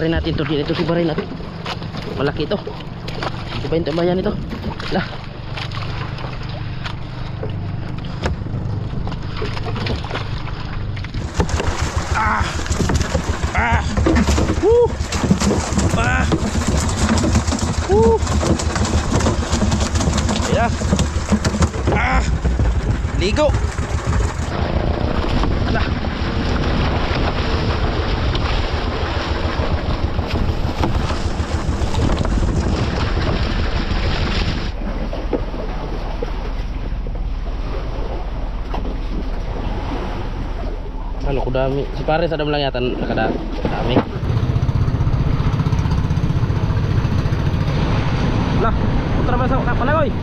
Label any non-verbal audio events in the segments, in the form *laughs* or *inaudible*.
balikan rin natin ito si Baray natin. Malaki ito di ba yung tambayan ito lah ah. Ah. Woo! ah. Woo! ya ah. Ligo lah Ano ko dami. Si Pares ada lang yata nakada dami. Lah, putra ba sa panagoy?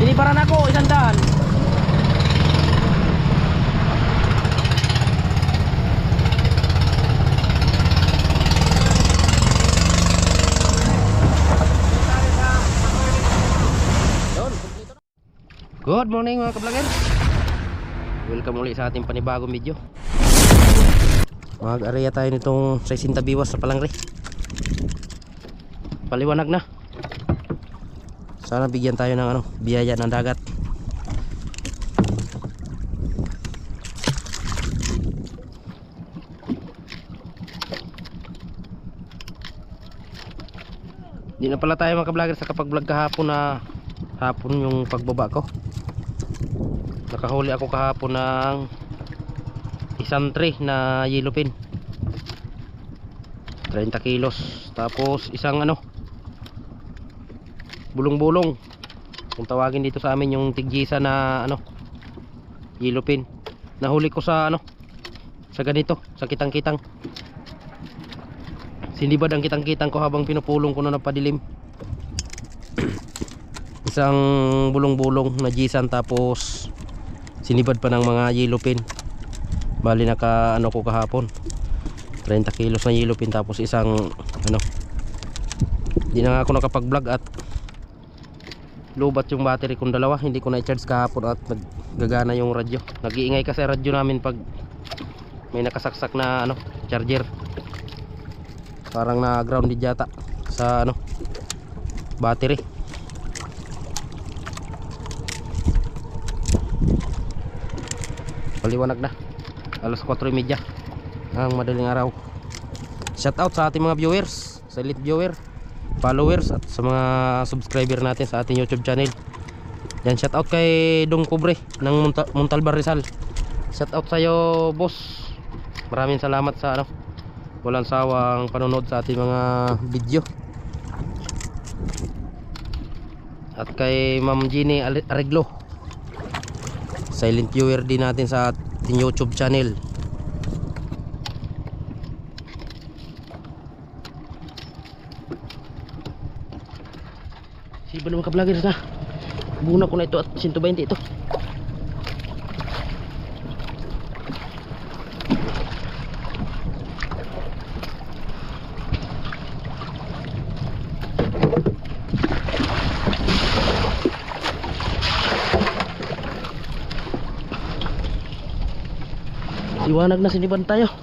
Ini para nako isang daan. Good morning mga kablagan Welcome ulit sa ating panibagong video Mag-area tayo nitong 60 biwas sa palangre Paliwanag na sana bigyan tayo ng ano, biyaya ng dagat. Hindi na pala tayo makablogger sa kapag vlog kahapon na hapon yung pagbaba ko. Nakahuli ako kahapon ng isang tray na yellow pin. 30 kilos. Tapos isang ano, bulong-bulong. Kung tawagin dito sa amin yung tiggisa na ano? Yellow pin. Nahuli ko sa ano? Sa ganito. Sa kitang-kitang. Sinibad ang kitang-kitang ko habang pinupulong ko na napadilim isang bulong-bulong na gisan tapos sinibad pa ng mga yellow pin. Bali naka ano ko kahapon 30 kilos na yellow pin tapos isang ano hindi na ako nakapag vlog at lubat yung battery kong dalawa. Hindi ko na i-charge kahapon at naggagana yung radyo. Nag-iingay kasi radyo namin pag may nakasaksak na ano charger. Parang na grounded yata sa ano battery paliwanag na alas 4.30 ang madaling araw shout out sa ating mga viewers sa elite viewer followers at sa mga subscriber natin sa ating YouTube channel. Yan shout out kay Dong Pobre ng Munta Montalban Rizal. Shout out sa iyo, boss. Maraming salamat sa ano walang sawang panonood sa ating mga video. At kay Ma'am Jeannie Areglo. Silent viewer din natin sa ating YouTube channel. Si ba naman ka-vlogger na? Buna ko na ito at 120 ito. Iwanag na siniban tayo.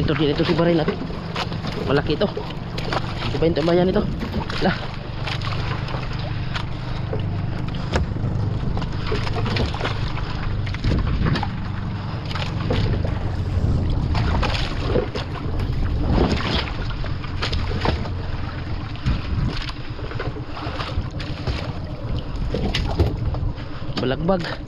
natin to dito si baril natin malaki ito iba yung tabayan ito lah balagbag.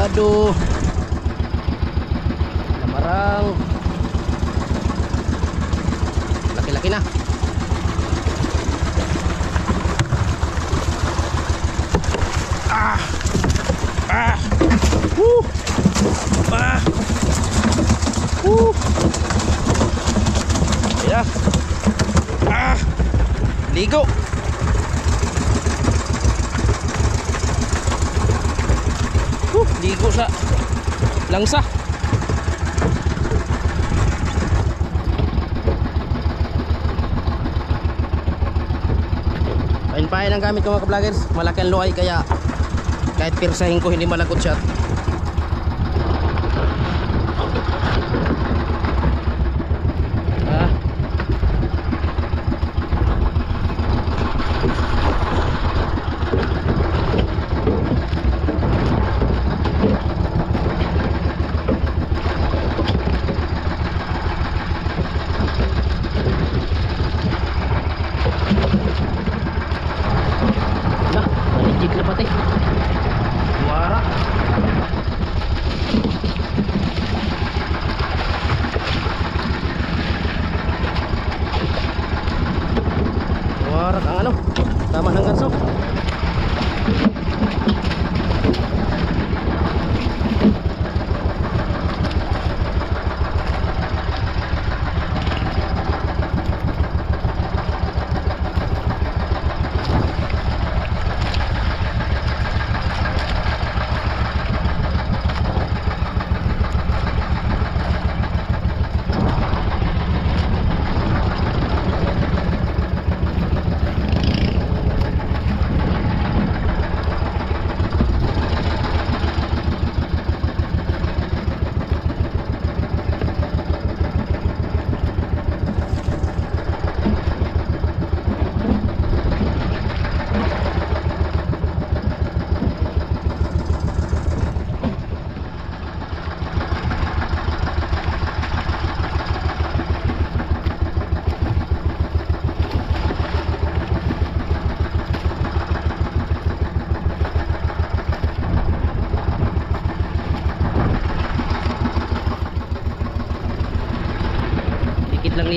Aduh. Lamarang. Laki-laki na. Ah. Ah. Woo. Ah. Woo. Ya. Ah. Ligo. Ligo sa langsa. Pain-pain ang gamit ko mga ka-vloggers. Malaki ang luay kaya kahit pirsahin ko hindi malagot siya.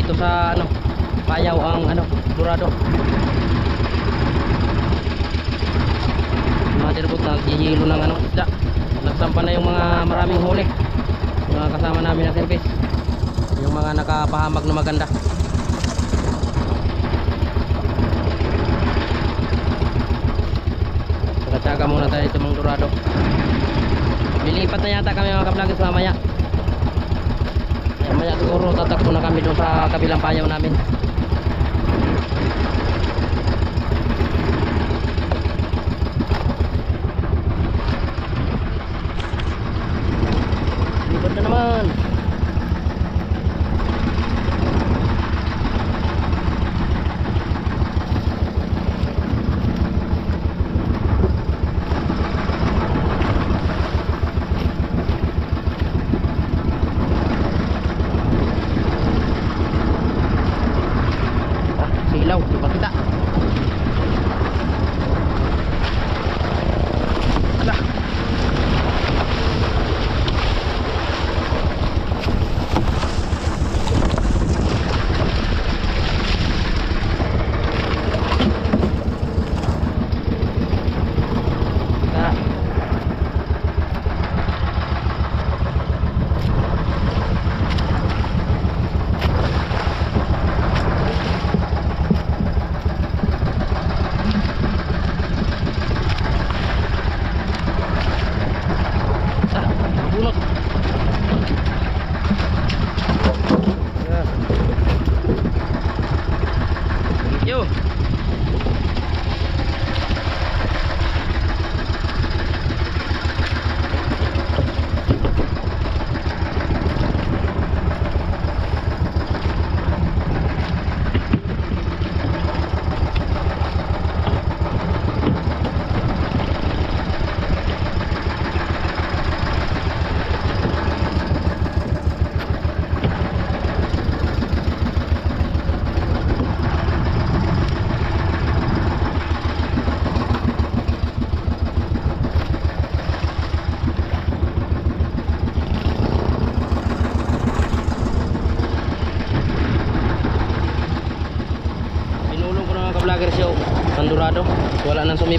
Dito sa ano, payaw ang ano, durado. Mga tirbot nagjihilo ng ano, isda. Nagsampa na yung mga maraming huli. Mga kasama namin na service. Yung mga nakapahamag na maganda. Tsaga muna tayo dito mga durado. Lilipat na yata kami mga kablagis mamaya. Mamaya siguro tatakbo na kami doon sa kabilang payaw namin.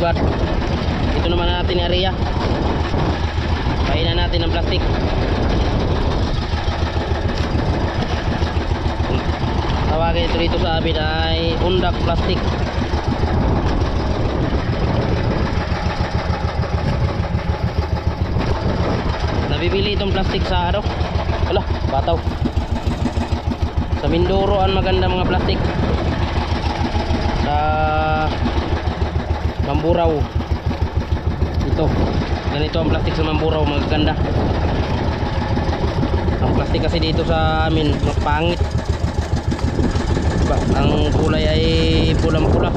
Sumibad. Ito naman natin area. Kainan natin ng plastic. Tawagin ito dito sa amin ay undak plastic. Nabibili itong plastic sa ano? Wala, bataw. Sa Mindoro ang maganda mga plastic. Sa Mamburao. Ito. Ganito ang plastic sa Mamburao, magaganda. Ang plastic kasi dito sa amin, magpangit. Diba? Ang kulay ay pulang-pula.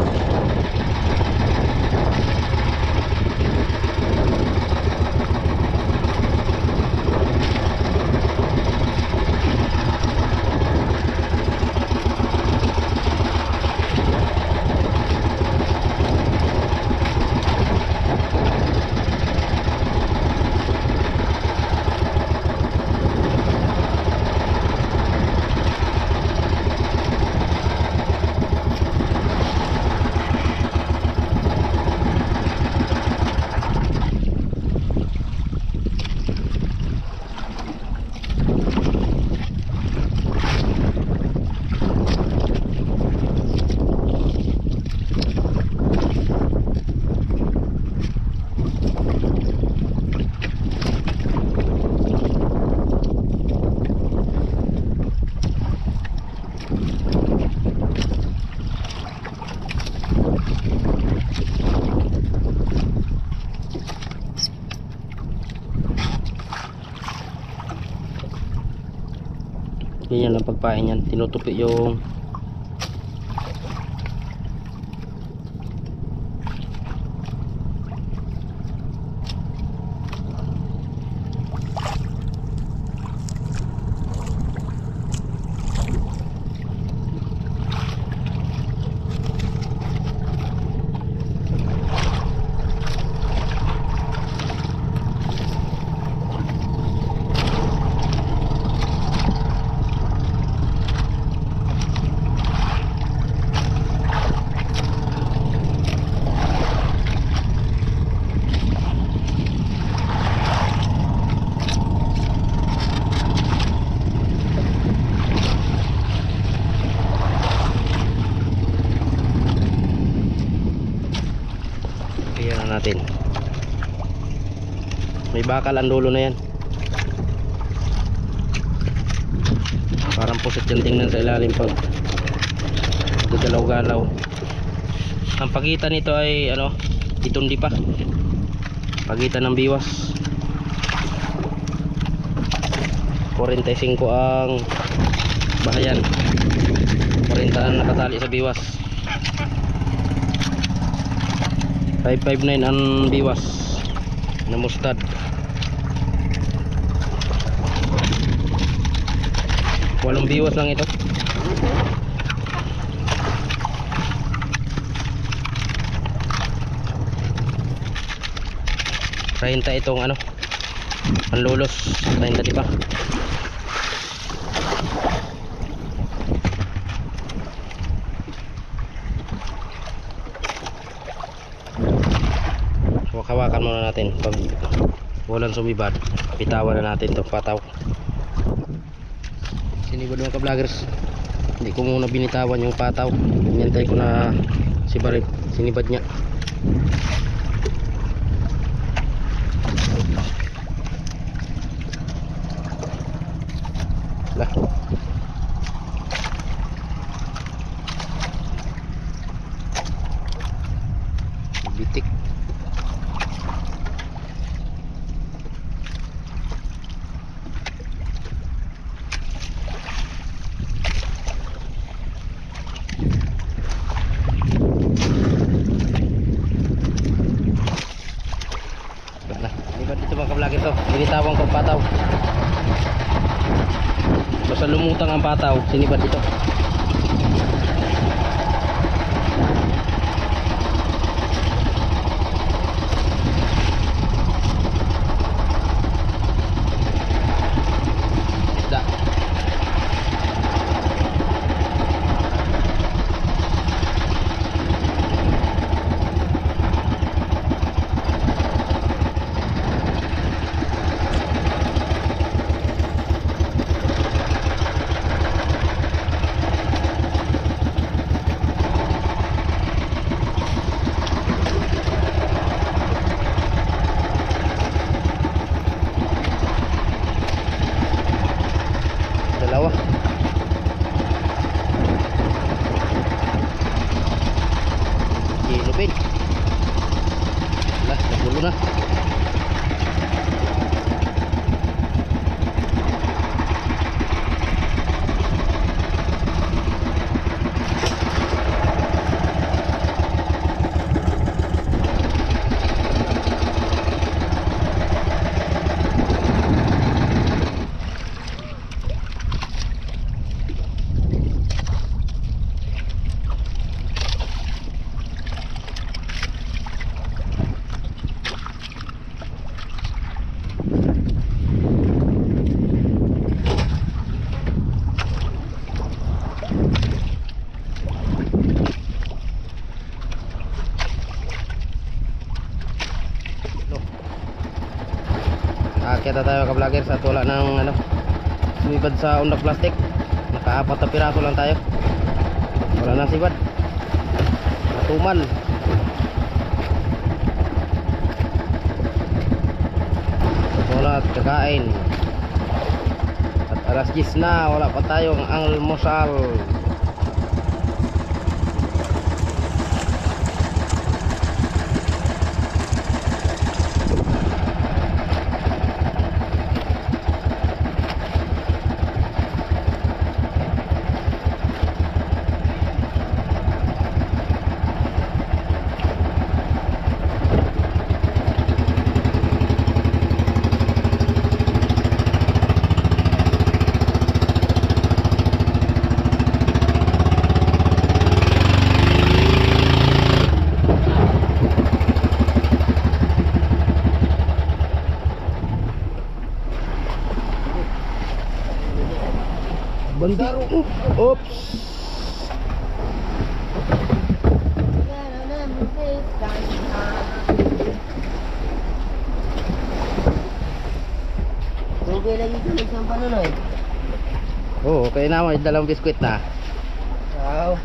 Ganyan lang pagpain yan. Tinutupi yung Ayan na natin. May bakal ang dulo na yan. Parang pusit yung tingnan sa ilalim pag gagalaw-galaw. Ang pagitan nito ay ano, itundi pa. Pagitan ng biwas. 45 ang bahayan. 40 ang nakatali sa biwas. 559 ang biwas na mustad walong biwas lang ito. Renta itong ano panlulos. Renta di ba? Hawakan muna natin pag walang sumibad. Bitawan na natin itong pataw sinibad mga ka-vloggers. Hindi ko muna binitawan yung pataw. Nintay ko na si Barib sinibad niya. Lah bitik Wala. Di ba dito mga ka-vlogger to? Binitawan ko ang pataw. Basta lumutang ang pataw, sinibad dito. Isda. Bago na. Akita tayo mga vlogger at wala ng ano sumibad sa undak plastic. Nakaapat na piraso lang tayo. Wala nang sibad. Matuman. Wala at kakain. At alas 10 na, wala pa tayong almusal. Bandi. Oops. Okay lagi ka ng isang panunoy. Kaya naman dalang biskwit na. Wow.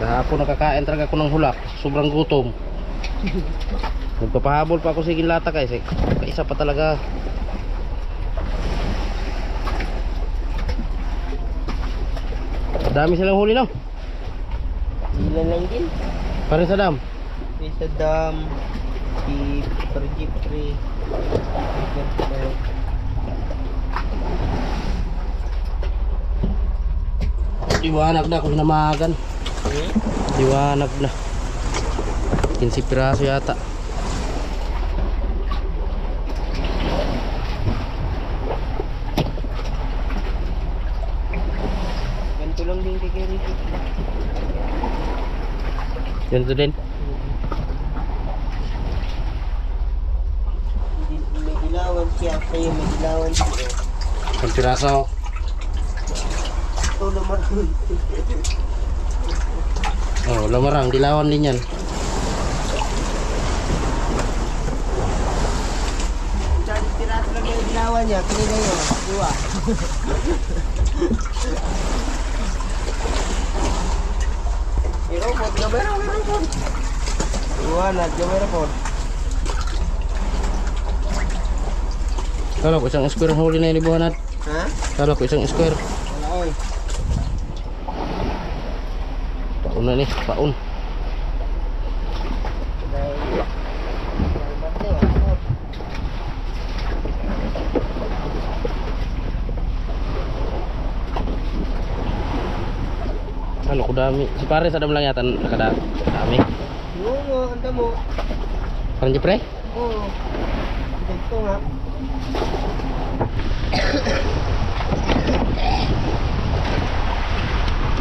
Kahapon nakakain talaga ako ng hulak. Sobrang gutom. *laughs* Nagpapahabol pa ako sa lata guys. Eh. Kaisa pa talaga. Dami silang huli no? Ilan lang din. Parin sa dam. Sa dam. Si Pergi Pre. Liwanag na ako hinamagan. Liwanag na. 15 piraso yata. Ganito lang din kay Kerry. Yan to din. Hindi may ilawan siya. Sa'yo may ilawan siya. 1 piraso. Ito naman. Oh, lamarang. Dilawan din yan. Isang tiraso lang yung ilawan niya. Kanina yun. Dua. Pero po, gamera, gamera po. Dua na, gamera po. Kala ko isang square ang huli na yung libuhan natin. Ha? Kala ko isang square. Wala oy. Paun na ni. Wala. Ano ko dami. Si pare sa dam lang yata nakada dami. Oo nga, anda mo. Parang di pre? Oo. Ito nga.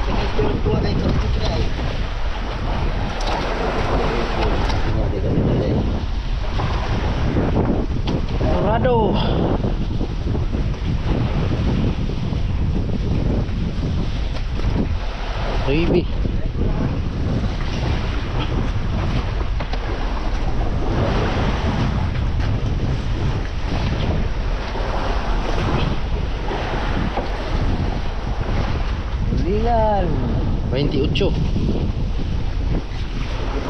Sige, ito tuwa na ito. Ito na eh. Dorado. Baby. Lingan. 28.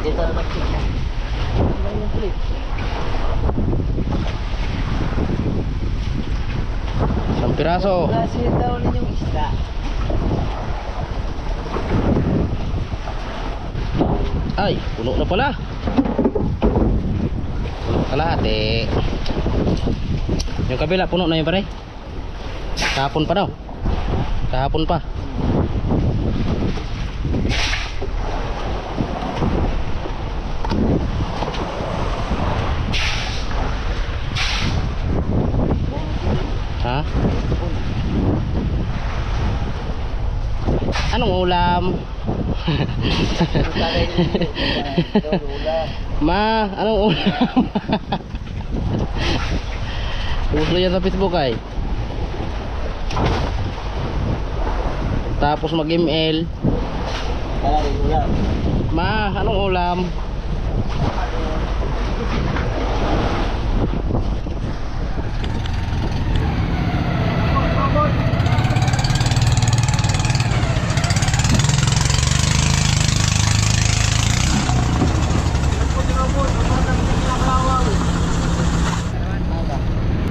Dito na magkita. Ano yung clip? Isang piraso. Kasi daw ninyong isda. Ay, puno na pala. Puno kalahati. Yung kabila, puno na yun pare. Kahapon pa daw. Kahapon pa. Ha? Anong ulam? *laughs* Ma, anong ulam? *laughs* Uso yan sa Facebook ay. Tapos mag-email. Ma, anong ulam?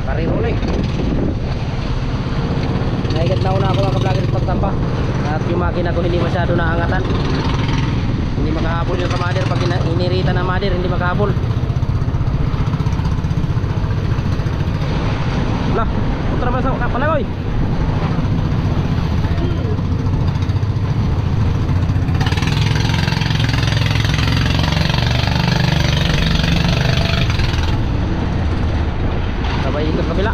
Pareho ulit. Naigat na una ako mga kablogger sa pagtampa. At yung makina ko hindi masyado naangatan. Hindi makahabol yung sa mother pag ina- inirita na mother, hindi makahabol. Lah, putra ba sa palagoy? Sabay ikot kabila.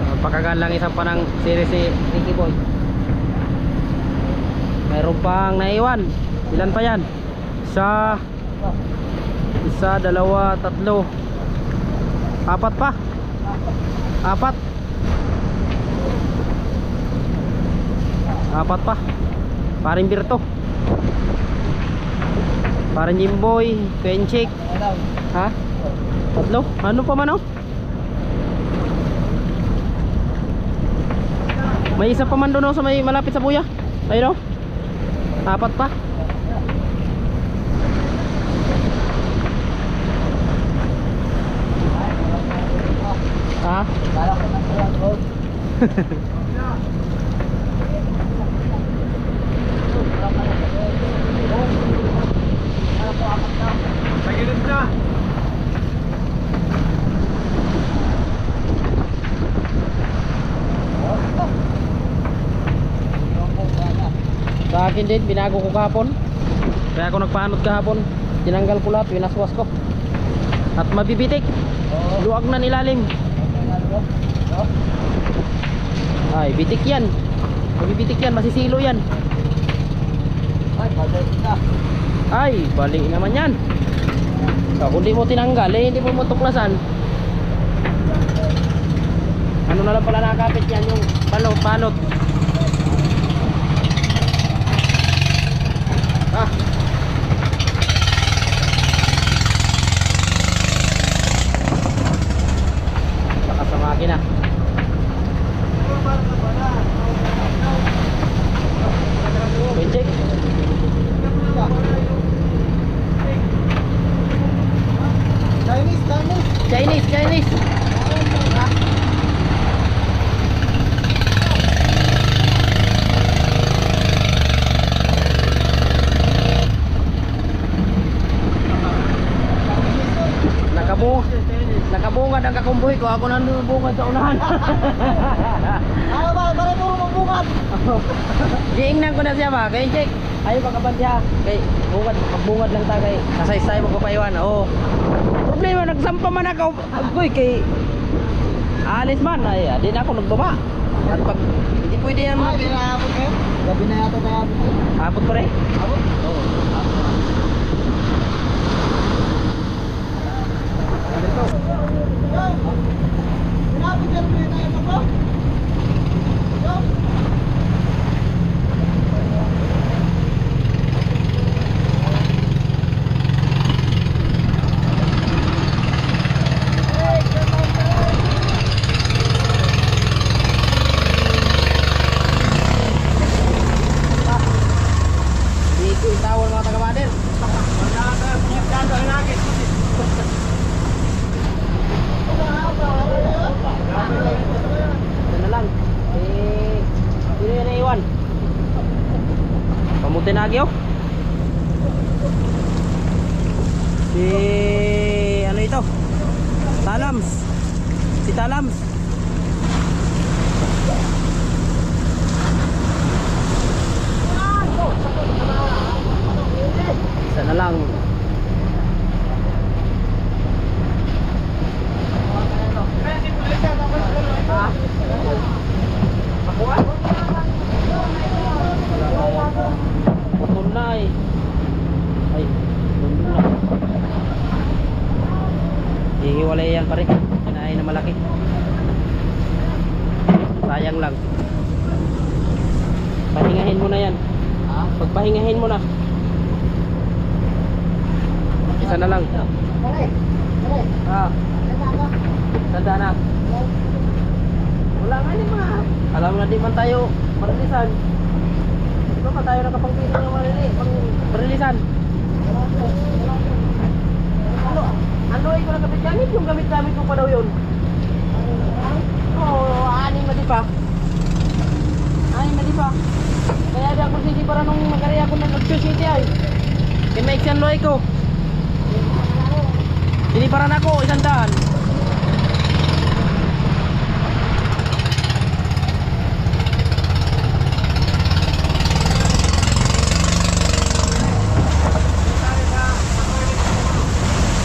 Uh, Pakagaan lang isang panang series si Ricky Boy. Mayroon pang naiwan. Ilan pa yan? Isa, isa, dalawa, tatlo. Apat pa. Apat. Apat pa. Paring Birto. Parang Jimboy, Penchik. Ha? Tatlo? Ano pa man oh? May isa pa man doon oh, sa may malapit sa buya. Ayun oh. Apat pa. Ha? Sa *laughs* akin din, binago ko kahapon. Kaya ako nagpanot kahapon. Tinanggal ko lahat, winaswas ko. At mabibitik. Luwag na nilalim. Ay, bitik yan. Mabibitik yan, masisilo yan. Ay, bali naman yan. So, kung di mo tinanggal, eh, hindi mo mo tuklasan. Ano na lang pala nakakapit yan, yung balot, balot. Kakumbuhi ko ako nandun bungad sa unahan *laughs* Ano ba? Para mo magbungat. giingnan ko na siya ba kay check ayo pagkaban siya kay bungad pagbungad lang ta kay kasay-say magpapaiwan oo problema nagsampa man ako agoy kay alis man ay ah, di na ako nagbaba at pag hindi pwede yan Ah, di na abot kayo. Gabi na yata tayo. Abot pa rin. Abot? Oo. Yan po tayo pa ba? Yo. Dito yung tawon mga taga-mader. Wala ka, punyat ka, ang lagi. Montenagio. Si ano ito? Talams. Si Talams. Isa na lang. Putol na eh. Ay, putol na. Hihiwalay yan pare. Kinain na malaki. Sayang lang. Pahingahin mo na yan. Pagpahingahin mo na. Isa na lang. Ah. Tanda na. Wala nga ni mga. Alam na di man tayo marilisan. Di ba pa tayo nakapagpili ng marili? Pang marilisan. Ano? Ano ko na gamit gamit? Yung gamit gamit ko pa daw yun. Oo, oh, anin na di pa. Anin na di pa. Kaya di ako sisi para nung magari ako ng Nagpyo City ay. Kaya may iksyan loy ko. Siniparan ako, isang daan.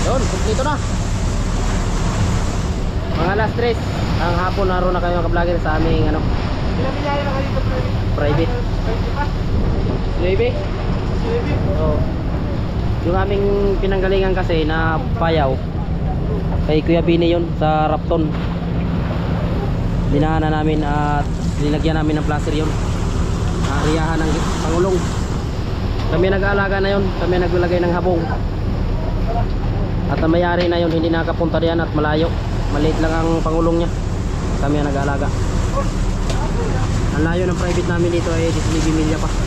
Yun, kumplito na. Mga alas 3 ang hapon naroon na kayo mga vlogger sa aming ano, private. Baby? Oo. Yung aming pinanggalingan kasi na payaw kay Kuya Bini yun sa Rapton. Dinahanan namin at linagyan namin ng plaster yun. Ariyahan ng Pangulong. Kami nag-aalaga na yun. Kami naglagay ng habong. At ang mayari na yun, hindi nakapunta diyan at malayo. Maliit lang ang pangulong niya. Kami ang nag-aalaga. Ang layo ng private namin dito ay 19 milya pa.